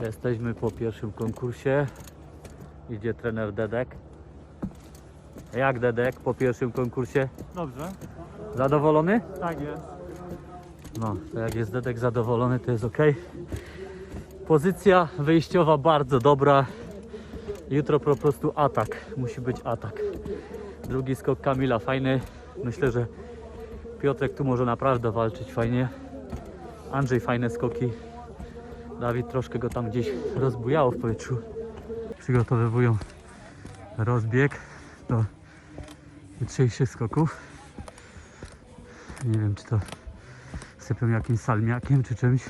Jesteśmy po pierwszym konkursie. Idzie trener Dedek. Jak Dedek po pierwszym konkursie? Dobrze, Zadowolony? tak jest. No, to jak jest Dedek zadowolony, to jest ok. Pozycja wyjściowa bardzo dobra. Jutro po prostu atak. Musi być atak. Drugi skok Kamila fajny. Myślę, że Piotrek tu może naprawdę walczyć fajnie. Andrzej fajne skoki. Dawid troszkę go tam gdzieś rozbujało w powietrzu. Przygotowywują rozbieg do jutrzejszych skoków. Nie wiem, czy to sypią jakimś salmiakiem czy czymś,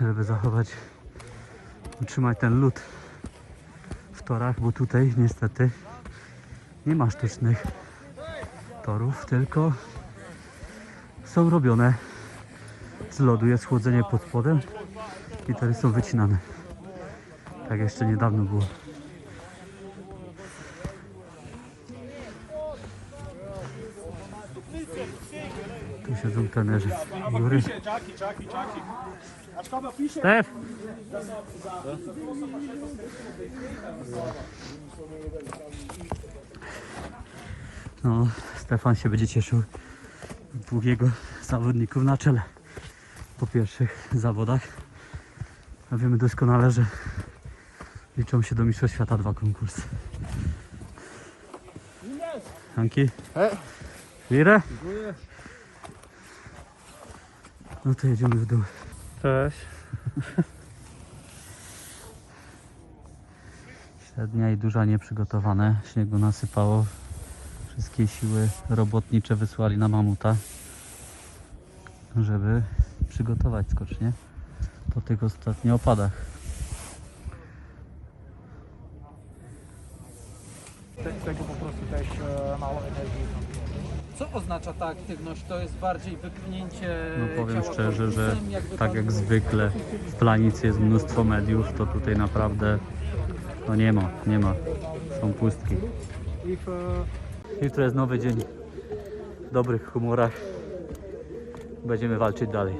żeby zachować, utrzymać ten lód w torach, bo tutaj niestety nie ma sztucznych torów, tylko są robione z lodu, jest chłodzenie pod spodem i tory są wycinane. Tak jeszcze niedawno było. Tu siedzą trenerzy. Jury. Stef! No, Stefan się będzie cieszył. Jego zawodników na czele po pierwszych zawodach. A wiemy doskonale, że liczą się do Mistrzostw Świata dwa konkursy. Anki? Wirę? No to jedziemy w dół. Cześć. Średnia i duża nieprzygotowane. Śniegu nasypało. Wszystkie siły robotnicze wysłali na mamuta, żeby przygotować skocznie po tych ostatnich opadach. Te, tego po prostu też e, mało energii. Co oznacza ta aktywność? To jest bardziej wypchnięcie No powiem ciała szczerze, że tak jak zwykle w planicy jest mnóstwo mediów, to tutaj naprawdę no nie ma, nie ma. Są pustki. E, Jutro jest nowy dzień w dobrych humorach. Będziemy walczyć dalej.